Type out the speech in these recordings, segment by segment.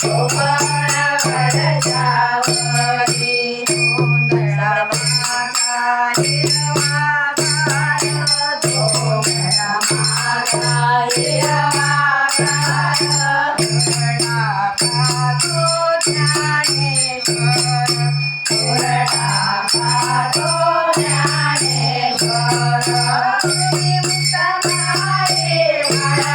चोरो ते चंदुबो टेडम्बो पैदों ते पैरों तेरो ते चेंदो ते पीडंदी पंहिंजो जेंदो थींदियूं तेर खेॾो ते तुंदुचे चूंडियत पेडियो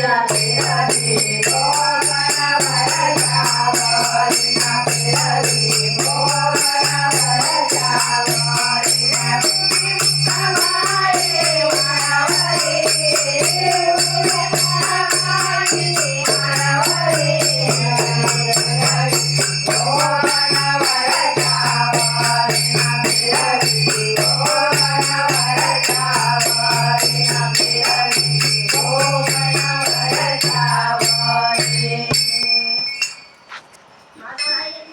Hare Hare Hare